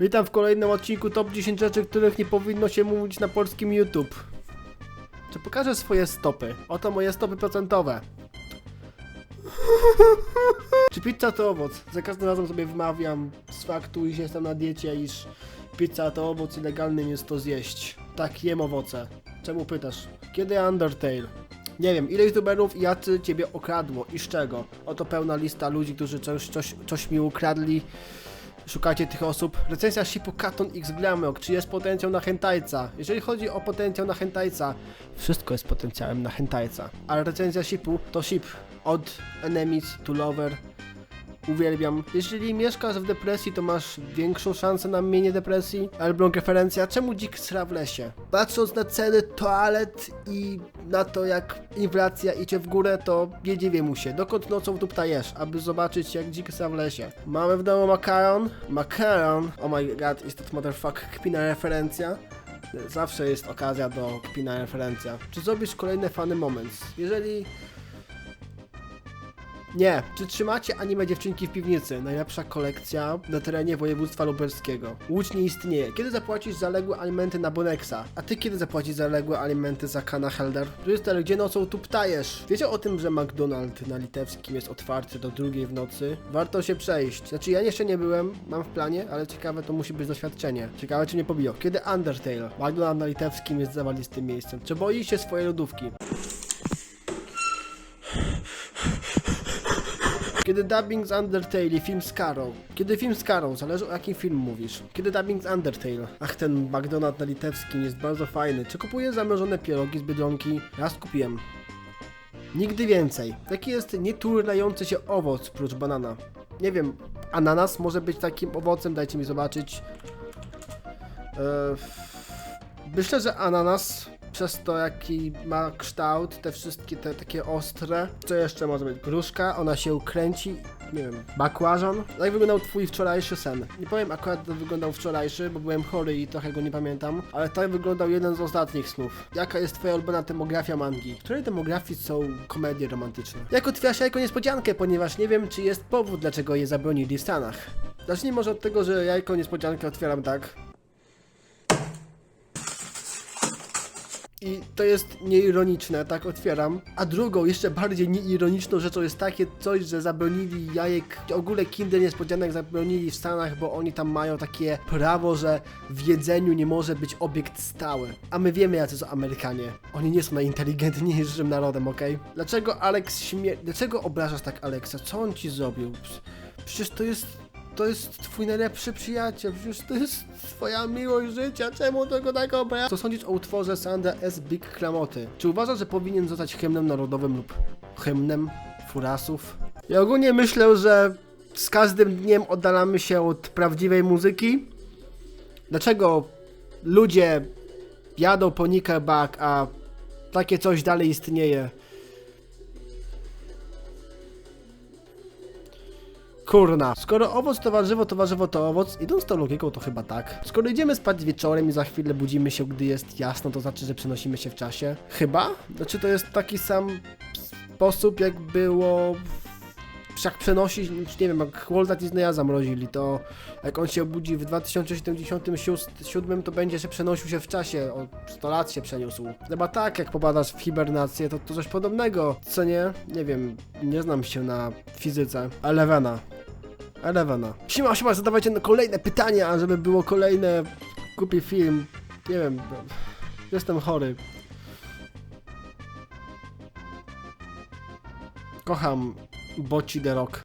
Witam w kolejnym odcinku Top 10 rzeczy, których nie powinno się mówić na polskim YouTube. Czy pokażę swoje stopy? Oto moje stopy procentowe. Czy pizza to owoc? Za każdym razem sobie wymawiam z faktu, iż jestem na diecie, iż pizza to owoc i legalnym jest to zjeść. Tak, jem owoce. Czemu pytasz? Kiedy Undertale? Nie wiem, ile youtuberów i jacy ciebie okradło i z czego? Oto pełna lista ludzi, którzy coś, coś, coś mi ukradli. Szukajcie tych osób. Recenzja shipu Katon X Glamrock. Czy jest potencjał na hentajca? Jeżeli chodzi o potencjał na hentajca, wszystko jest potencjałem na hentajca. Ale recenzja shipu to ship od enemies to lover. Uwielbiam. Jeżeli mieszkasz w depresji, to masz większą szansę na mienie depresji. Elbląg referencja. Czemu dzik sra w lesie? Patrząc na ceny toalet i na to, jak inflacja idzie w górę, to nie dziwię mu się. Dokąd nocą tu ptajesz, aby zobaczyć, jak dzik sra w lesie? Mamy w domu makaron. Makaron. Oh my god, is that motherfucker kpina referencja? Zawsze jest okazja do kpina referencja. Czy zrobisz kolejny fany moments? Jeżeli nie. Czy trzymacie anime dziewczynki w piwnicy? Najlepsza kolekcja na terenie województwa lubelskiego. Łódź nie istnieje. Kiedy zapłacisz zaległe alimenty na Bonexa? A ty kiedy zapłacisz zaległe alimenty za Kana Helder? Brystel, gdzie nocą tu ptajesz? Wiecie o tym, że McDonald's na litewskim jest otwarty do drugiej w nocy? Warto się przejść. Znaczy ja jeszcze nie byłem, mam w planie, ale ciekawe to musi być doświadczenie. Ciekawe czy nie pobiją. Kiedy Undertale? McDonald's na litewskim jest zawalistym miejscem. Czy boi się swojej lodówki? Kiedy dubbing z Undertale i film z Karą? Kiedy film z Karą? Zależy o jakim film mówisz. Kiedy dubbing z Undertale? Ach, ten McDonald na litewskim jest bardzo fajny. Czy kupuję zamrożone pierogi z Biedronki? Raz kupiłem. Nigdy więcej. Jaki jest nieturlający się owoc prócz banana? Nie wiem, ananas może być takim owocem, dajcie mi zobaczyć. Eee, myślę, że ananas przez to jaki ma kształt, te wszystkie te takie ostre. Co jeszcze może być? Gruszka, ona się kręci. Nie wiem, bakłażan. Jak wyglądał twój wczorajszy sen? Nie powiem akurat jak wyglądał wczorajszy, bo byłem chory i trochę go nie pamiętam, ale tak wyglądał jeden z ostatnich snów. Jaka jest twoja ulubiona demografia mangi? W której demografii są komedie romantyczne? Jak otwierasz jajko niespodziankę, ponieważ nie wiem, czy jest powód, dlaczego je zabronili w Stanach. Zacznij może od tego, że jajko niespodziankę otwieram tak. I to jest nieironiczne, tak otwieram. A drugą, jeszcze bardziej nieironiczną rzeczą jest takie coś, że zabronili jajek, w ogóle Kinder Niespodzianek zabronili w Stanach, bo oni tam mają takie prawo, że w jedzeniu nie może być obiekt stały. A my wiemy, jacy są Amerykanie. Oni nie są najinteligentniejszym narodem, okej? Dlaczego Alex śmie... Dlaczego obrażasz tak Alexa? Co on ci zrobił? Przecież to jest to jest twój najlepszy przyjaciel, przecież to jest twoja miłość życia, czemu tego tak obrażasz? Co sądzisz o utworze Sandra S. Big Klamoty? Czy uważasz, że powinien zostać hymnem narodowym lub hymnem furasów? Ja ogólnie myślę, że z każdym dniem oddalamy się od prawdziwej muzyki. Dlaczego ludzie jadą po Nickelback, a takie coś dalej istnieje? Kurna. Skoro owoc to warzywo, to warzywo to owoc, idąc tą logiką, to chyba tak. Skoro idziemy spać wieczorem i za chwilę budzimy się, gdy jest jasno, to znaczy, że przenosimy się w czasie? Chyba? Znaczy, to jest taki sam sposób, jak było... Jak przenosić, nie wiem, jak Walta Disneya zamrozili, to jak on się obudzi w 2077, to będzie się przenosił się w czasie, o 100 lat się przeniósł. Chyba tak, jak popadasz w hibernację, to, to coś podobnego, co nie? Nie wiem, nie znam się na fizyce. Elevena. Elevena. Siema, siema, zadawajcie kolejne pytania, żeby było kolejne głupi film. Nie wiem, jestem chory. Kocham Boci The Rock.